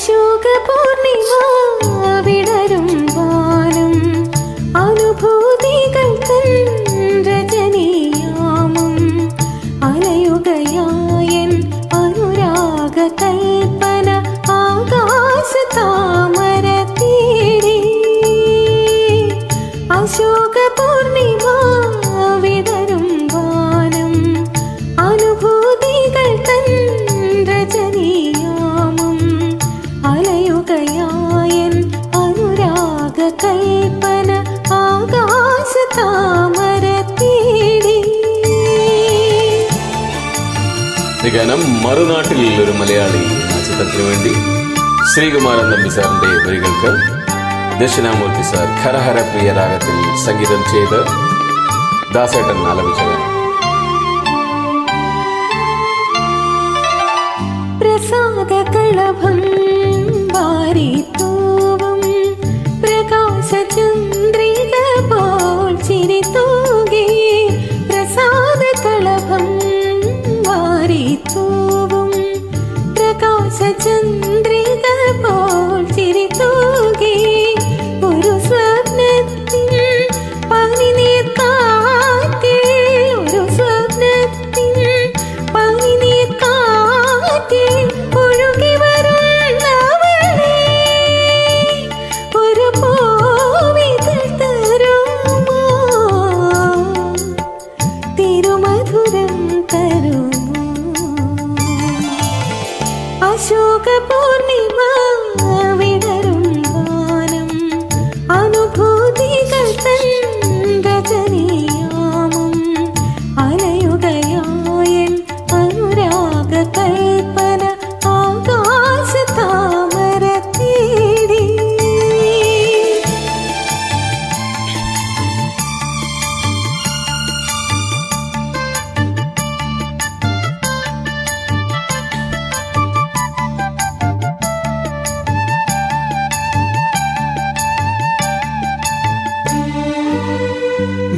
അശോക വിടരും വാനം അനുഭൂതികൾ തൻ രജനീയാമം അലയുകയായൻ അനുരാഗ കൽപ്പന ആകാശ അലയുകയായൻ അനുരാഗ കൽപ്പന ആകാശ താമര തേടി ഗാനം മറുനാട്ടിൽ ഒരു മലയാളി ആ ചിത്രത്തിനു വേണ്ടി ശ്രീകുമാരൻ നമ്പി സാറിന്റെ വരികൾക്ക് ദക്ഷിണാമൂർത്തി സാർ ഖരഹര പ്രിയ രാഗത്തിൽ സംഗീതം ചെയ്ത് ദാസേട്ടൻ ആലപിച്ചത് പ്രസാദ കളഭം വാരിത്തൂവും പ്രകാശചന്ദ്രിക പോൽ ചിരി തൂകി പ്രസാദ കളഭം വാരിത്തൂവും പ്രകാശ തരുമോ? അശോക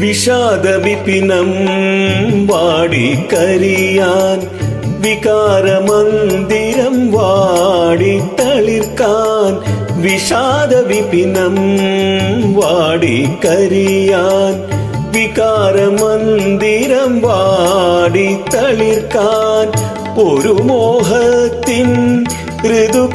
വിഷാദവിപിനം വാടിക്കരിയാൻ വികാരമന്ദിരം വാടിത്തളിർക്കാൻ വിഷാദവിപിനം വാടിക്കരിയാൻ വികാരമന്ദിരം വാടിത്തളിർക്കാൻ ഒരു മോഹത്തിൻ ഋതുകന്യകയായൊരു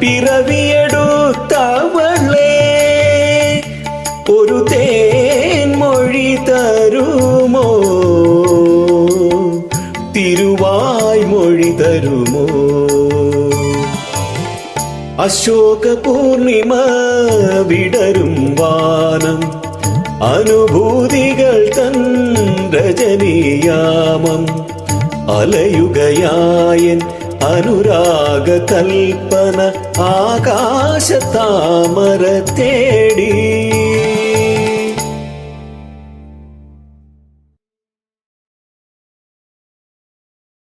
പിറവിയെടുത്തവളെ ഒരു തേൻമൊഴി തരുമോ? തിരുവായ് മൊഴി തരുമോ? അശോക പൂർണിമ വിടരും വാനം അനുഭൂതികൾ തൻ രജനീയാമം അലയുകയായൻ അനുരാഗ കൽപ്പന ആകാശ താമര തേടി